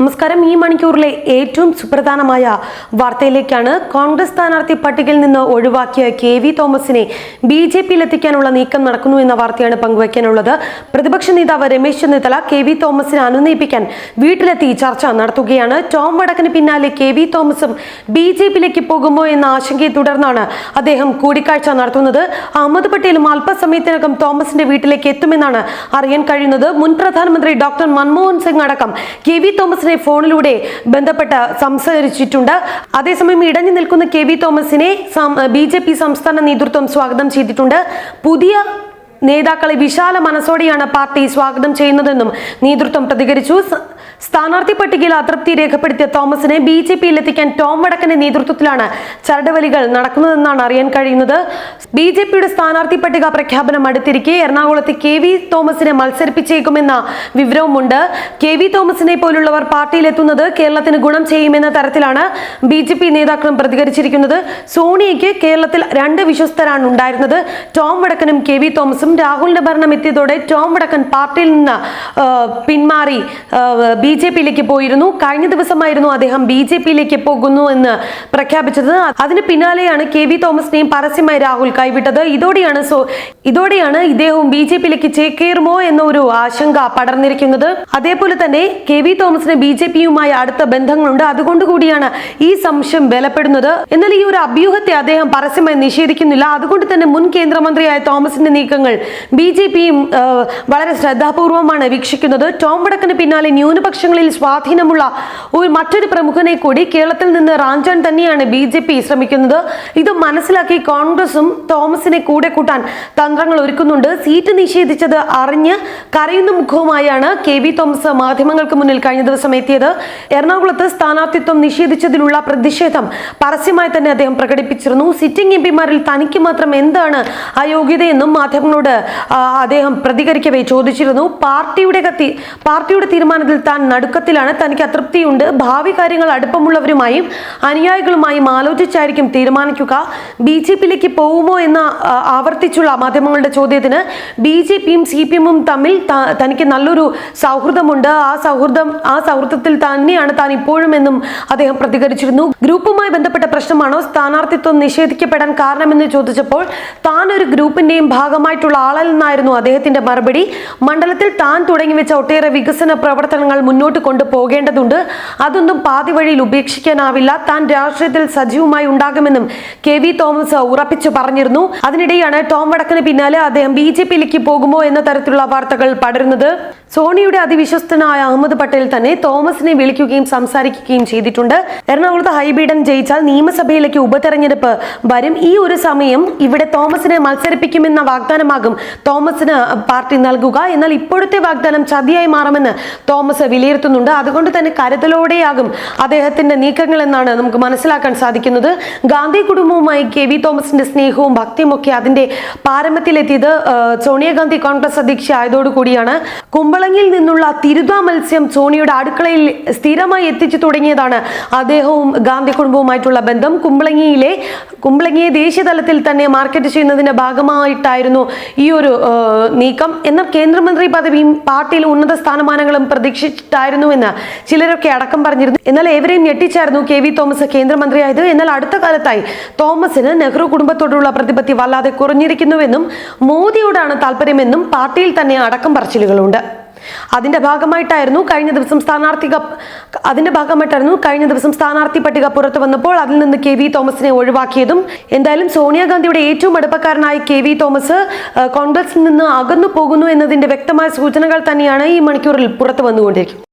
നമസ്കാരം. ഈ മണിക്കൂറിലെ ഏറ്റവും സുപ്രധാനമായ വാർത്തയിലേക്കാണ് കോൺഗ്രസ് സ്ഥാനാർത്ഥി പട്ടികയിൽ നിന്ന് ഒഴിവാക്കിയ കെ വി തോമസിനെ ബി ജെ പിയിൽ എത്തിക്കാനുള്ള നീക്കം നടക്കുന്നു എന്ന വാർത്തയാണ് പങ്കുവയ്ക്കാനുള്ളത് പ്രതിപക്ഷ നേതാവ് രമേശ് ചെന്നിത്തല കെ വി തോമസിനെ അനുനയിപ്പിക്കാൻ വീട്ടിലെത്തി ചർച്ച നടത്തുകയാണ്. ടോം വടക്കിന് പിന്നാലെ കെ വി തോമസും ബി ജെ പിയിലേക്ക് പോകുമോ എന്ന ആശങ്കയെ തുടർന്നാണ് അദ്ദേഹം കൂടിക്കാഴ്ച നടത്തുന്നത്. അഹമ്മദ് പട്ടേലും അല്പസമയത്തിനകം തോമസിന്റെ വീട്ടിലേക്ക് എത്തുമെന്നാണ് അറിയാൻ കഴിയുന്നത്. മുൻ പ്രധാനമന്ത്രി ഡോക്ടർ മൻമോഹൻ സിംഗ് അടക്കം കെ വി തോമസിനെ ഫോണിലൂടെ ബന്ധപ്പെട്ട് സംസാരിച്ചിട്ടുണ്ട്. അതേസമയം ഇടഞ്ഞു നിൽക്കുന്ന കെ വി തോമസിനെ ബി ജെ പി സംസ്ഥാന നേതൃത്വം സ്വാഗതം ചെയ്തിട്ടുണ്ട്. പുതിയ നേതാക്കളെ വിശാല മനസ്സോടെയാണ് പാർട്ടി സ്വാഗതം ചെയ്യുന്നതെന്നും നേതൃത്വം പ്രതികരിച്ചു. സ്ഥാനാർത്ഥി പട്ടികയിൽ അതൃപ്തി രേഖപ്പെടുത്തിയ തോമസിനെ ബി ജെ പിയിൽ എത്തിക്കാൻ ടോം വടക്കന്റെ നേതൃത്വത്തിലാണ് ചരടുവലികൾ നടക്കുന്നതെന്നാണ് അറിയാൻ കഴിയുന്നത്. ബി ജെ പിയുടെ സ്ഥാനാർത്ഥി പട്ടിക പ്രഖ്യാപനം അടുത്തിരിക്കെ എറണാകുളത്ത് കെ വി തോമസിനെ മത്സരിപ്പിച്ചേക്കുമെന്ന വിവരവുമുണ്ട്. കെ വി തോമസിനെ പോലുള്ളവർ പാർട്ടിയിലെത്തുന്നത് കേരളത്തിന് ഗുണം ചെയ്യുമെന്ന തരത്തിലാണ് ബി ജെ പി നേതാക്കളും പ്രതികരിച്ചിരിക്കുന്നത്. സോണിയയ്ക്ക് കേരളത്തിൽ രണ്ട് വിശ്വസ്തരാണ് ഉണ്ടായിരുന്നത്. ടോം വടക്കനും കെ വി തോമസും രാഹുലിന്റെ ഭരണം എത്തിയതോടെ ടോം വടക്കൻ പാർട്ടിയിൽ നിന്ന് പിന്മാറി ബി ജെ പിയിലേക്ക് പോയിരുന്നു. കഴിഞ്ഞ ദിവസമായിരുന്നു അദ്ദേഹം ബി ജെ പിയിലേക്ക് പോകുന്നു എന്ന് പ്രഖ്യാപിച്ചത്. അതിന് പിന്നാലെയാണ് കെ വി തോമസിനെയും പരസ്യമായി രാഹുൽ കൈവിട്ടത്. ഇതോടെയാണ് സോ ഇതോടെയാണ് ഇദ്ദേഹവും ബി ജെ പിയിലേക്ക് ചേക്കേറുമോ എന്നൊരു ആശങ്ക പടർന്നിരിക്കുന്നത്. അതേപോലെ തന്നെ കെ വി തോമസിന് ബി ജെ പിയുമായി അടുത്ത ബന്ധങ്ങളുണ്ട്. അതുകൊണ്ട് കൂടിയാണ് ഈ സംശയം ബലപ്പെടുന്നത്. എന്നാൽ ഈ ഒരു അഭ്യൂഹത്തെ അദ്ദേഹം പരസ്യമായി നിഷേധിക്കുന്നില്ല. അതുകൊണ്ട് തന്നെ മുൻ കേന്ദ്രമന്ത്രിയായ തോമസിന്റെ നീക്കങ്ങൾ ബി ജെ പിയും വളരെ ശ്രദ്ധാപൂർവമാണ് വീക്ഷിക്കുന്നത്. ടോം വടക്കിന് പിന്നാലെ ന്യൂനപക്ഷങ്ങളിൽ സ്വാധീനമുള്ള മറ്റൊരു പ്രമുഖനെ കൂടി കേരളത്തിൽ നിന്ന് റാഞ്ചാൻ തന്നെയാണ് ബി ജെ പി ശ്രമിക്കുന്നത്. ഇത് മനസ്സിലാക്കി കോൺഗ്രസും തോമസിനെ കൂടെ കൂട്ടാൻ തന്ത്രങ്ങൾ ഒരുക്കുന്നുണ്ട്. സീറ്റ് നിഷേധിച്ചത് അറിഞ്ഞ് കരയുന്ന മുഖവുമായാണ് കെ വി തോമസ് മാധ്യമങ്ങൾക്ക് മുന്നിൽ കഴിഞ്ഞ ദിവസം എത്തിയത്. എറണാകുളത്ത് സ്ഥാനാർത്ഥിത്വം നിഷേധിച്ചതിലുള്ള പ്രതിഷേധം പരസ്യമായി തന്നെ അദ്ദേഹം പ്രകടിപ്പിച്ചിരുന്നു. സിറ്റിംഗ് എം പിമാരിൽ തനിക്ക് മാത്രം എന്താണ് അയോഗ്യതയെന്നും മാധ്യമങ്ങളോട് അദ്ദേഹം പ്രതികരിക്കവേ ചോദിച്ചിരുന്നു. പാർട്ടിയുടെ പാർട്ടിയുടെ തീരുമാനത്തിൽ താൻ നടുക്കത്തിലാണ്. തനിക്ക് അതൃപ്തിയുണ്ട്. ഭാവി കാര്യങ്ങൾ അടുപ്പമുള്ളവരുമായും അനുയായികളുമായും ആലോചിച്ചായിരിക്കും തീരുമാനിക്കുക. ബി ജെ പിയിലേക്ക് പോകുമോ എന്ന ആവർത്തിച്ചുള്ള മാധ്യമങ്ങളുടെ ചോദ്യത്തിന് ബി ജെ പിയും സി പി എമ്മും തമ്മിൽ തനിക്ക് നല്ലൊരു സൗഹൃദമുണ്ട്. ആ സൗഹൃദം ആ സൗഹൃദത്തിൽ തന്നെയാണ് താൻ ഇപ്പോഴും എന്നും അദ്ദേഹം പ്രതികരിച്ചിരുന്നു. ഗ്രൂപ്പുമായി ബന്ധപ്പെട്ട പ്രശ്നമാണോ സ്ഥാനാർത്ഥിത്വം നിഷേധിക്കപ്പെടാൻ കാരണമെന്ന് ചോദിച്ചപ്പോൾ താൻ ഒരു ഗ്രൂപ്പിന്റെയും ഭാഗമായിട്ടുള്ള ആളല്ലെന്നായിരുന്നു അദ്ദേഹത്തിന്റെ മറുപടി. മണ്ഡലത്തിൽ താൻ തുടങ്ങിവെച്ച ഒട്ടേറെ വികസന പ്രവർത്തനങ്ങൾ മുന്നോട്ട് കൊണ്ടുപോകേണ്ടതുണ്ട്. അതൊന്നും പാതി വഴിയിൽ ഉപേക്ഷിക്കാനാവില്ല. താൻ രാഷ്ട്രീയത്തിൽ സജീവമായി ഉണ്ടാകുമെന്നും കെ വി തോമസ് ഉറപ്പിച്ചു പറഞ്ഞിരുന്നു. അതിനിടെയാണ് ടോം വടക്കിന് പിന്നാലെ അദ്ദേഹം ബി ജെ പിയിലേക്ക് പോകുമോ എന്ന തരത്തിലുള്ള വാർത്തകൾ പടരുന്നത്. സോണിയുടെ അതിവിശ്വസ്തനായ അഹമ്മദ് പട്ടേൽ തന്നെ തോമസിനെ വിളിക്കുകയും സംസാരിക്കുകയും ചെയ്തിട്ടുണ്ട്. എറണാകുളത്ത് ഹൈബീഡൻ ജയിച്ചാൽ നിയമസഭയിലേക്ക് ഉപതെരഞ്ഞെടുപ്പ് വരും. ഈ ഒരു സമയം ഇവിടെ തോമസിനെ മത്സരിപ്പിക്കുമെന്ന വാഗ്ദാനമാകും തോമസിന് പാർട്ടി നൽകുക. എന്നാൽ ഇപ്പോഴത്തെ വാഗ്ദാനം ചതിയായി മാറുമെന്ന് തോമസ് വിലയിരുത്തുന്നുണ്ട്. അതുകൊണ്ട് തന്നെ കരുതലോടെയാകും അദ്ദേഹത്തിന്റെ നീക്കങ്ങൾ എന്നാണ് നമുക്ക് മനസ്സിലാക്കാൻ സാധിക്കുന്നത്. ഗാന്ധി കുടുംബവുമായി കെ വി തോമസിന്റെ സ്നേഹവും ഭക്തിയും ഒക്കെ അതിന്റെ പാരമ്പത്തിലെത്തിയത് സോണിയാഗാന്ധി കോൺഗ്രസ് അധ്യക്ഷ ആയതോടുകൂടിയാണ് കുമ്പളങ്ങിൽ നിന്നുള്ള തിരുതാ മത്സ്യം സോണിയുടെ അടുക്കളയിൽ സ്ഥിരമായി എത്തിച്ചു തുടങ്ങിയതാണ് അദ്ദേഹവും ഗാന്ധി കുടുംബവുമായിട്ടുള്ള ബന്ധം. കുമ്പളങ്ങിയിലെ കുമ്പളങ്ങിയെ ദേശീയതലത്തിൽ തന്നെ മാർക്കറ്റ് ചെയ്യുന്നതിന്റെ ഭാഗമായിട്ടായിരുന്നു ഈ ഒരു നീക്കം. എന്നാൽ കേന്ദ്രമന്ത്രി പദവിയും പാർട്ടിയിൽ ഉന്നത സ്ഥാനമാനങ്ങളും പ്രതീക്ഷിച്ചിട്ടായിരുന്നുവെന്ന് ചിലരൊക്കെ അടക്കം പറഞ്ഞിരുന്നു. എന്നാൽ ഏവരെയും ഞെട്ടിച്ചായിരുന്നു കെ വി തോമസ് കേന്ദ്രമന്ത്രിയായത്. എന്നാൽ അടുത്ത കാലത്തായി തോമസിന് നെഹ്റു കുടുംബത്തോടുള്ള പ്രതിപത്തി വല്ലാതെ കുറഞ്ഞിരിക്കുന്നുവെന്നും മോദിയോടാണ് താല്പര്യമെന്നും പാർട്ടിയിൽ തന്നെ അടക്കം പറച്ചിലുകളുണ്ട്. അതിന്റെ ഭാഗമായിട്ടായിരുന്നു കഴിഞ്ഞ ദിവസം സ്ഥാനാർത്ഥി അതിന്റെ ഭാഗമായിട്ടായിരുന്നു കഴിഞ്ഞ ദിവസം സ്ഥാനാർത്ഥി പട്ടിക പുറത്തു വന്നപ്പോൾ അതിൽ നിന്ന് കെ വി തോമസിനെ ഒഴിവാക്കിയതും എന്തായാലും സോണിയാഗാന്ധിയുടെ ഏറ്റവും അടുപ്പക്കാരനായ കെ വി തോമസ് കോൺഗ്രസിൽ നിന്ന് അകന്നു പോകുന്നു എന്നതിന്റെ വ്യക്തമായ സൂചനകൾ തന്നെയാണ് ഈ മണിക്കൂറിൽ പുറത്തു വന്നുകൊണ്ടിരിക്കുന്നത്